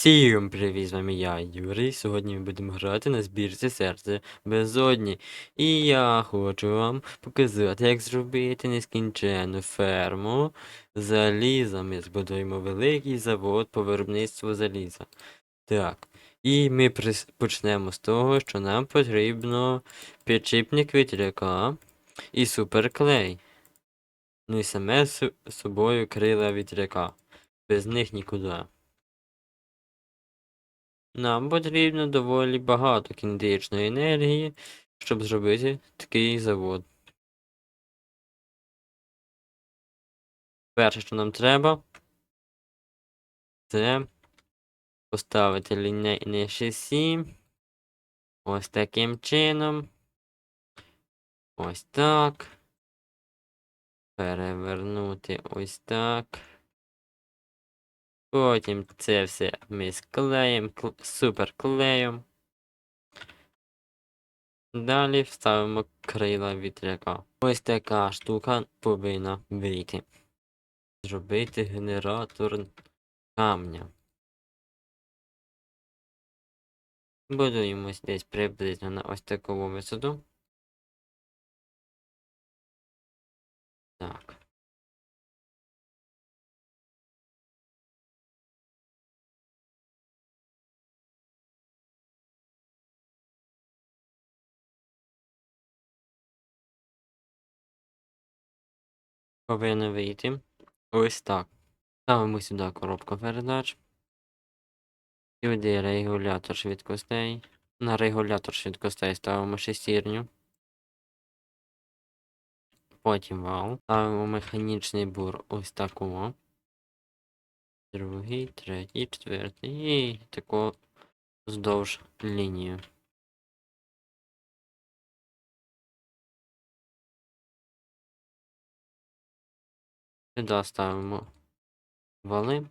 Всім привіт, з вами я, Юрій. Сьогодні ми будемо грати на збірці серце безодні. І я хочу вам показати, як зробити нескінченну ферму заліза. Ми збудуємо великий завод по виробництву заліза. Так. І ми почнемо з того, що нам потрібно підшипник вітряка і суперклей. Ну і саме с- собою крила вітряка. Без них нікуди. Нам потрібно доволі багато кінетичної енергії, щоб зробити такий завод. Перше, що нам треба, це поставити лінійне шасі. Ось таким чином. Ось так. Перевернути ось так. Потім це все ми склеїмо кл- суперклеєм. Далі вставимо крила вітряка. Ось така штука повинна вийти. Зробити генератор камня. Будуємось десь приблизно на ось таку висоту. Так. Повинно вийти. Ось так. Ставимо сюди коробку передач. Сюди регулятор швидкостей. На регулятор швидкостей ставимо шестерню. Потім вал. Ставимо механічний бур ось такого. Другий, третій, четвертий. І тако вздовж лінію. Сюди ставимо вали.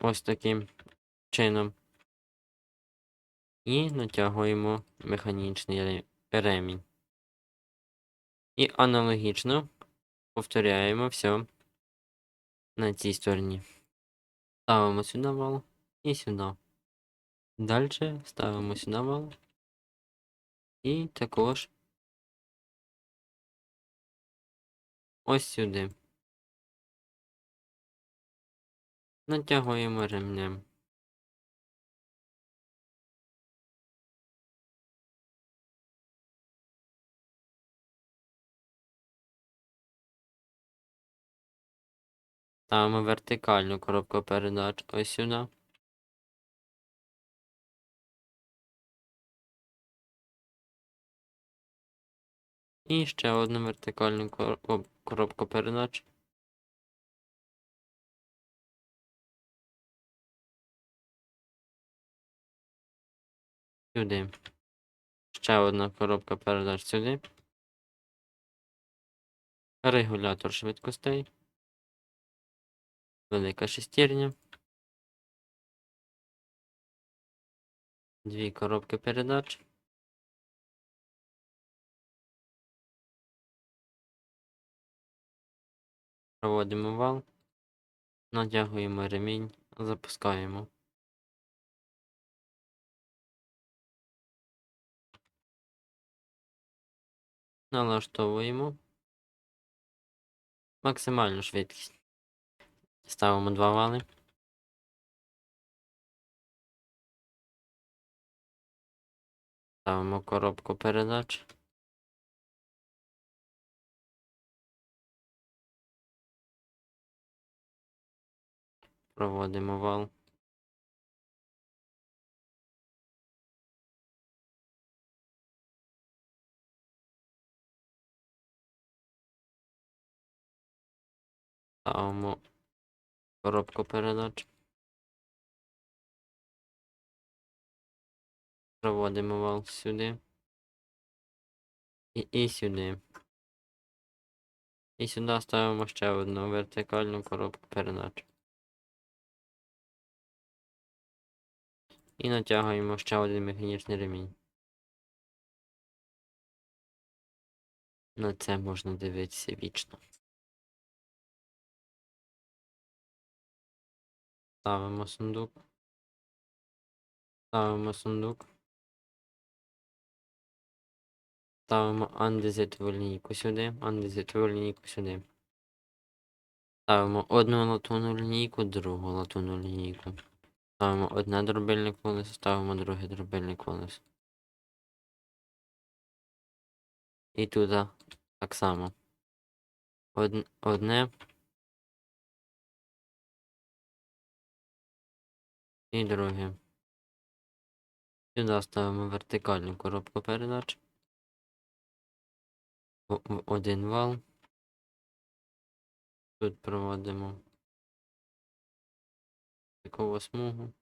Ось таким чином. І натягуємо механічний ре- ремінь. І аналогічно повторяємо все на цій стороні. Ставимо сюди вал і сюди. Далі ставимо сюди вал. І також ось сюди. Натягуємо ремнем. Ставимо вертикальну коробку передач ось сюди. І ще одну вертикальну кор- кор- коробку передач. Сюди. Ще одна коробка передач сюди. Регулятор швидкостей. Велика шестерня. Дві коробки передач. Проводимо вал. Натягуємо ремінь. Запускаємо. Налаштовуємо. Максимальну швидкість. Ставимо два вали. Ставимо коробку передач. Проводимо вал. Ставимо коробку передач. Проводимо вал сюди. І, і сюди. І сюди ставимо ще одну вертикальну коробку передач. І натягуємо ще один механічний ремінь. На це можна дивитися вічно. Ставимо сундук. Ставимо сундук. Ставимо андезитову лінійку сюди, андезитову лінійку сюди. Ставимо одну латунну лінійку, другу латунну лінійку. Ставимо одне дробильне колесо, ставимо друге дробильне колесо. І тут так само. Одне. І друге. Сюди ставимо вертикальну коробку передач. В один вал. Тут проводимо таку смугу.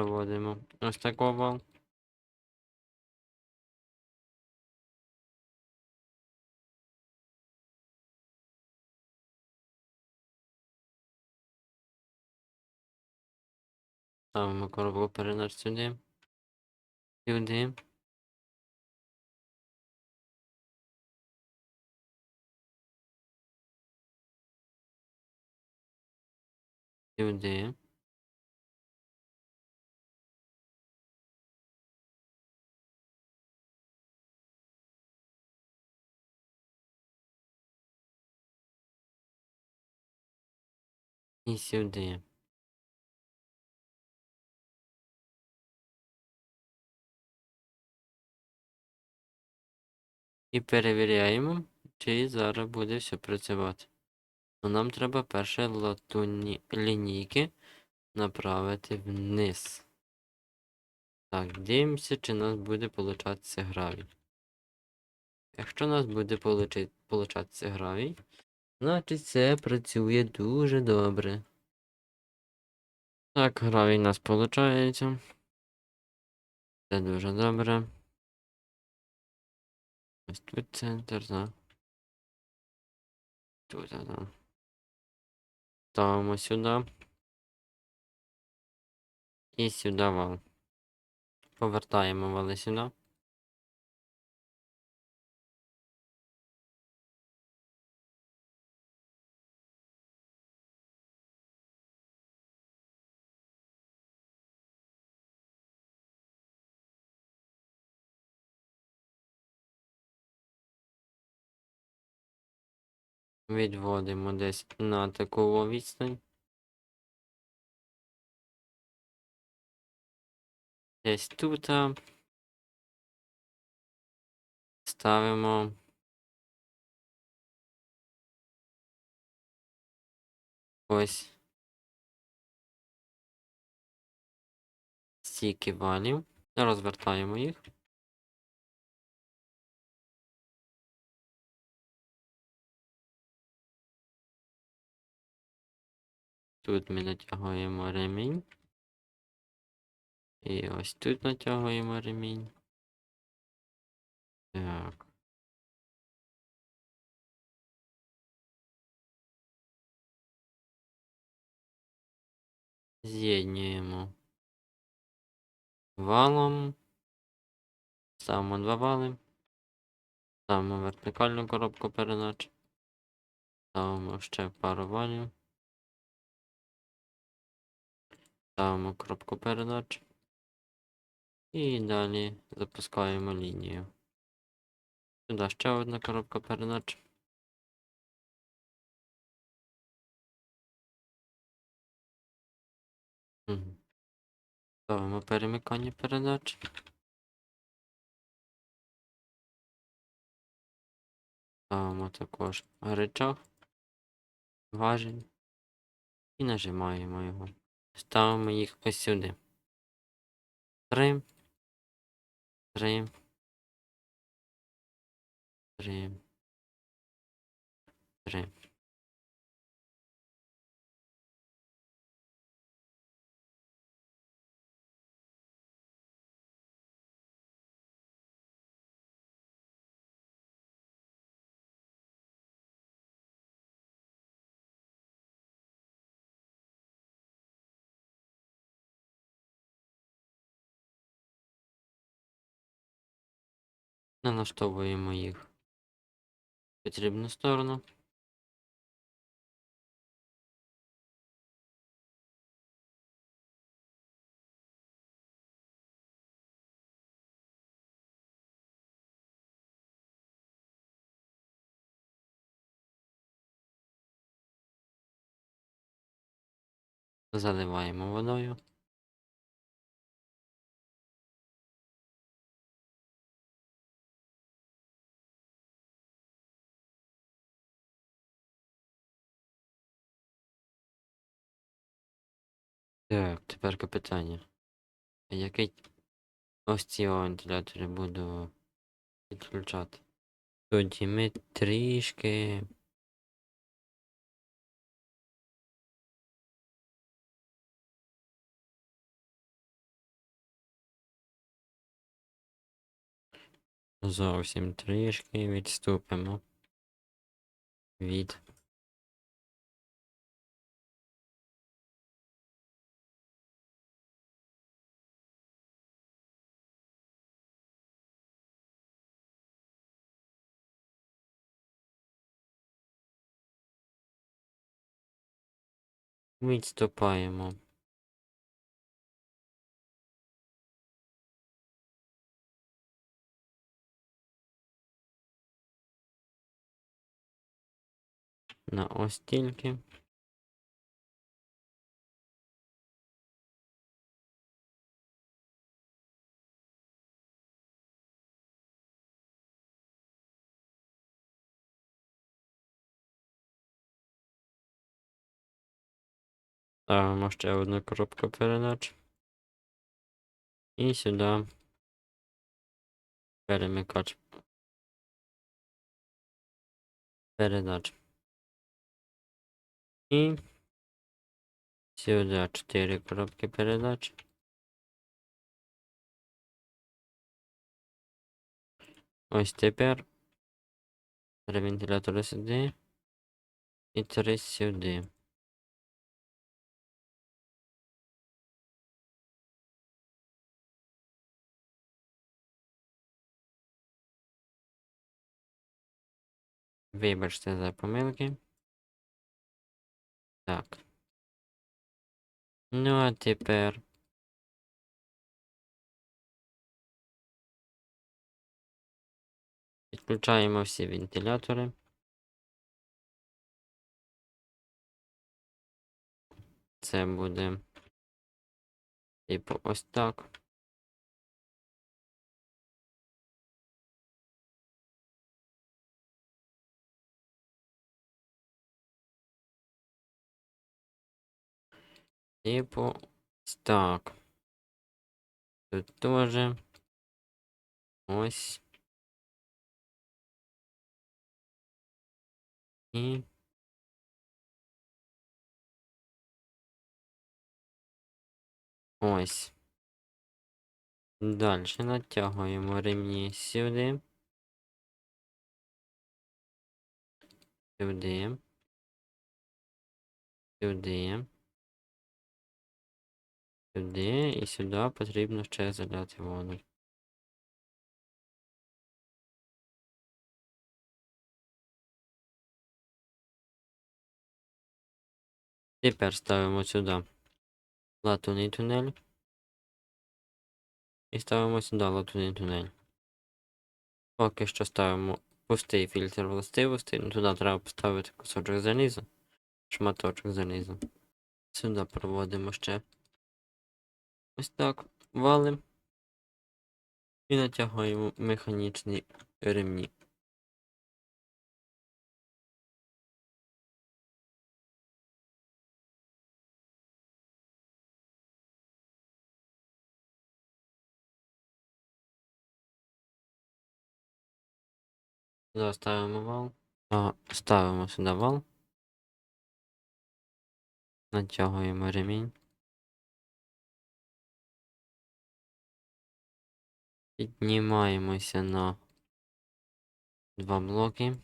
Проводимо ось такий вал. Ставимо коробку передач сюди. Сюди. Сюди. І сюди. І перевіряємо, чи зараз буде все працювати. Ну, нам треба перше латунні лінійки направити вниз. Так, дивимося, чи у нас буде получатися гравій. Якщо у нас буде получатися гравій, значить це працює дуже добре. Так, гравій у нас виходить. Це дуже добре. Ось тут центр, так. Тут, так. Ставимо сюди. І сюди вал. Повертаємо вали сюди. Відводимо десь на таку відстань. Десь тут. Ставимо. Ось. Стільки валів. Розвертаємо їх. Тут ми натягуємо ремінь. І ось тут натягуємо ремінь. Так. З'єднуємо валом. Ставимо два вали. Ставимо вертикальну коробку передач. Ставимо ще пару валів. Ставимо коробку передач. І далі запускаємо лінію. Сюди ще одна коробка передач. Ставимо перемикання передач. Ставимо також рычаг, важіль і нажимаємо його. Ставимо їх ось сюди. Три. Три. Три. Три. Налаштовуємо їх в потрібну сторону. Заливаємо водою. Так, тепер питання. Який ось ці вентилятори буду підключати? Тоді ми трішки. Зовсім трішки відступимо від відступаємо. На ось тільки. Ставимо ще одну коробку передач. І сюди перемикач передач. І сюди 4 коробки передач. Ось тепер три вентилятори сюди і три сюди. Вибачте за помилки. Так. Ну, а тепер. Підключаємо всі вентилятори. Це буде типу ось так. Типу так. Тут теж. Ось. І. Ось. Далі натягуємо ремні сюди. Сюди. Сюди. Сюди і сюди потрібно ще заляти воду. Тепер ставимо сюди латунний тунель. І ставимо сюди латунний тунель. Поки що ставимо пустий фільтр властивостей, ну туди треба поставити кусочок заліза, шматочок заліза. Сюди проводимо ще Ось так валим і натягуємо механічні ремні. Заставимо вал. Ставимо сюди вал. Натягуємо ремінь. Піднімаємося на два блоки.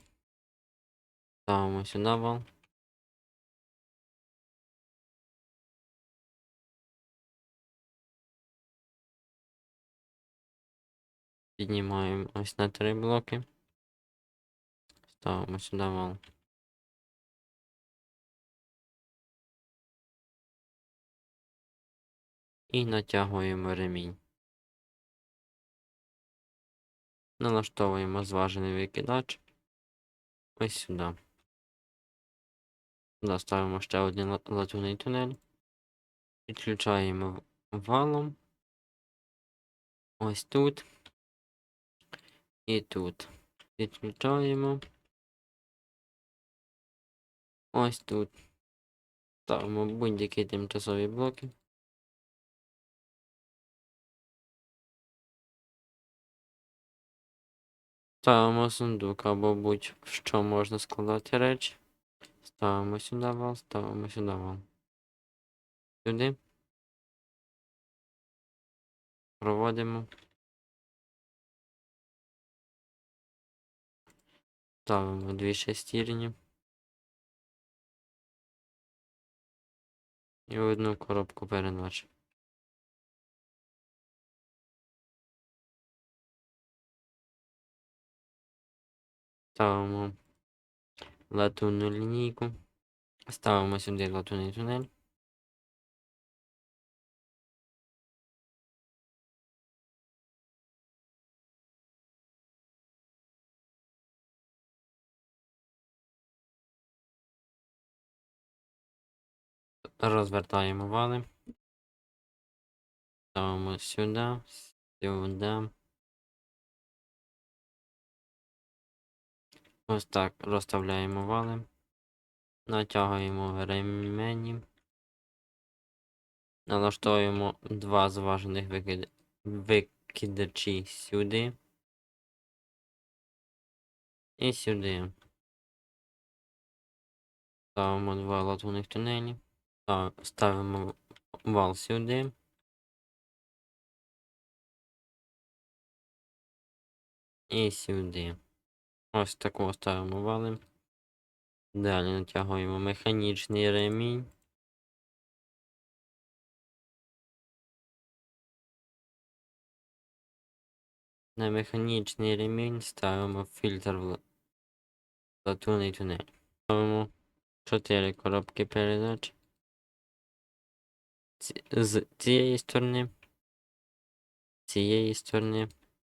Ставимо сюди вал. Піднімаємо ось на три блоки. Ставимо сюди вал. І натягуємо ремінь. Налаштовуємо зважений викидач. Ось сюди. Сюди ставимо ще один ла- латунний тунель. Підключаємо валом. Ось тут. І тут. Підключаємо. Ось тут. Ставимо будь-які тимчасові блоки. Ставимо сундук або будь-що можна складати речі. Ставимо сюди вал, ставимо сюди вал. Сюди. Проводимо. Ставимо дві шестірні. І одну коробку передач. Ставимо латунну лінійку. Ставимо сюди латунний тунель. Розвертаємо вали. Ставимо сюди, сюди. Ось так розставляємо вали. Натягуємо ремені. Налаштовуємо два зважених викид... викидачі сюди. І сюди. Ставимо два латунних тунелі. Ставимо вал сюди. І сюди. Ось такого ставимо вали. Далі натягуємо механічний ремінь. На механічний ремінь ставимо фільтр в ла- латунний тунель. Ставимо 4 коробки передач. З цієї сторони, з цієї сторони.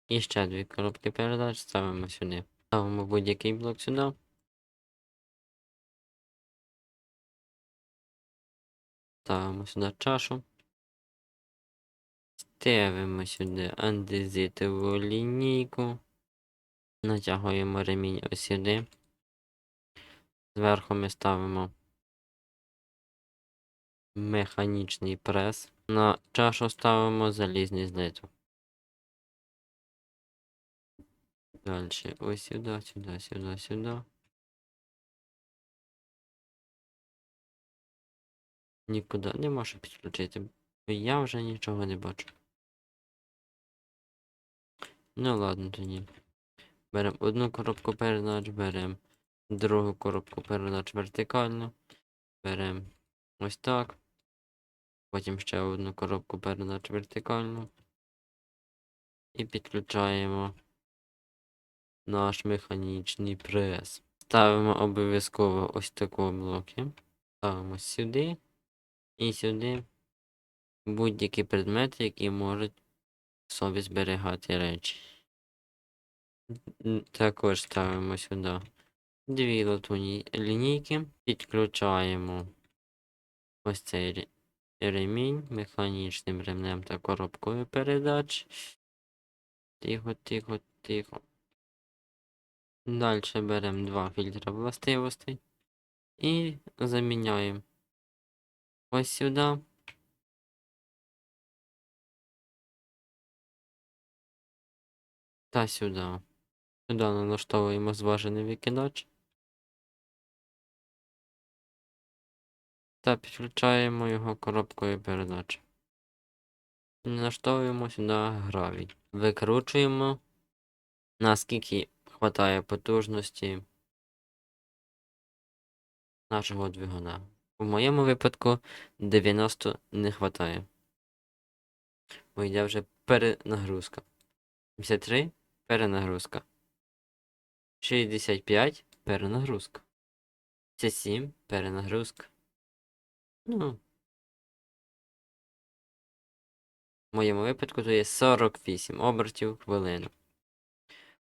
І ще дві коробки передач ставимо сюди. Ставимо будь-який блок сюди. Ставимо сюди чашу. Ставимо сюди андезитову лінійку. Натягуємо ремінь ось сюди. Зверху ми ставимо механічний прес. На чашу ставимо залізний злиток. Далі ось сюди, сюди, сюди, сюди. Нікуди не можу підключити. Я вже нічого не бачу. Ну ладно тоді. Беремо одну коробку передач, беремо другу коробку передач вертикально. Беремо ось так. Потім ще одну коробку передач вертикально. І підключаємо наш механічний прес. Ставимо обов'язково ось такі блоки. Ставимо сюди і сюди будь-які предмети, які можуть собі зберігати речі. Також ставимо сюди дві латунні лінійки, підключаємо ось цей ремінь механічним ремнем та коробкою передач. Тихо, тихо, тихо. Далі беремо два фільтри властивостей і заміняємо ось сюди. Та сюди. Сюди налаштовуємо зважений викидач. Та підключаємо його коробкою передач. Налаштовуємо сюди гравій. Викручуємо, наскільки хватає потужності нашого двигуна. У моєму випадку 90 не хватає. Бо йде вже перенагрузка. 73 перенагрузка. 65 перенагрузка. 57 перенагрузка. Ну. В моєму випадку то є 48 обертів в хвилину.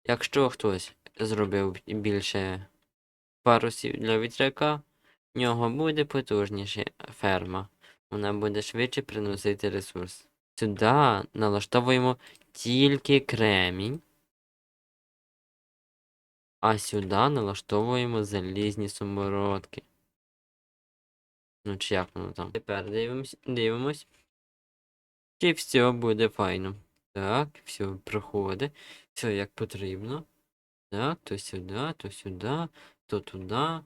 Якщо хтось зробив більше парусів для вітряка, в нього буде потужніша ферма. Вона буде швидше приносити ресурс. Сюди налаштовуємо тільки кремінь. А сюди налаштовуємо залізні самородки. Ну, чи як воно там? Тепер дивимось, дивимось. Чи все буде файно. Так, все проходить. Все як потрібно. Так, то сюди, то сюди, то туди.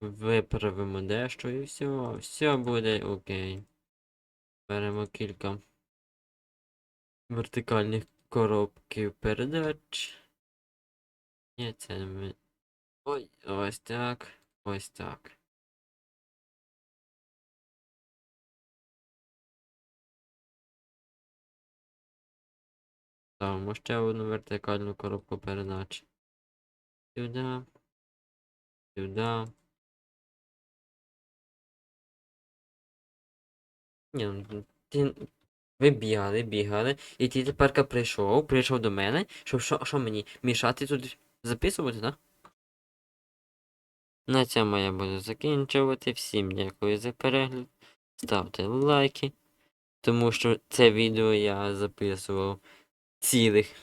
Виправимо дещо і все. Все буде окей. Беремо кілька вертикальних коробків передач. Ні, це не. Ой, ось так. Ось так. Ставимо ще одну вертикальну коробку передач. Сюди. Сюди. Ні, ну ти. Ви бігали, бігали, і ти тепер прийшов, прийшов до мене, щоб що, що мені мішати тут записувати, так? На цьому я буду закінчувати. Всім дякую за перегляд. Ставте лайки, тому що це відео я записував цілих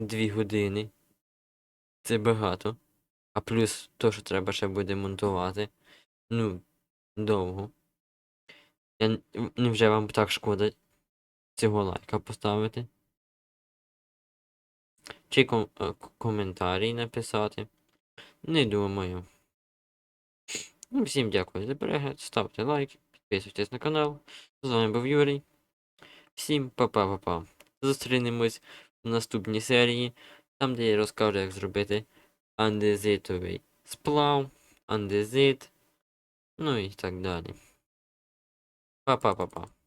2 години. Це багато. А плюс то, що треба ще буде монтувати. Ну, довго. Я невже вам так шкода цього лайка поставити? Чи ком- е, к- коментарі написати? Не думаю. Ну, всім дякую за перегляд. Ставте лайк, підписуйтесь на канал. З вами був Юрій. Всім па-па-па-па. Зустрінемось в наступній серії, там де я розкажу, як зробити андезитовий сплав, андезит, ну і так далі. Па-па-па-па.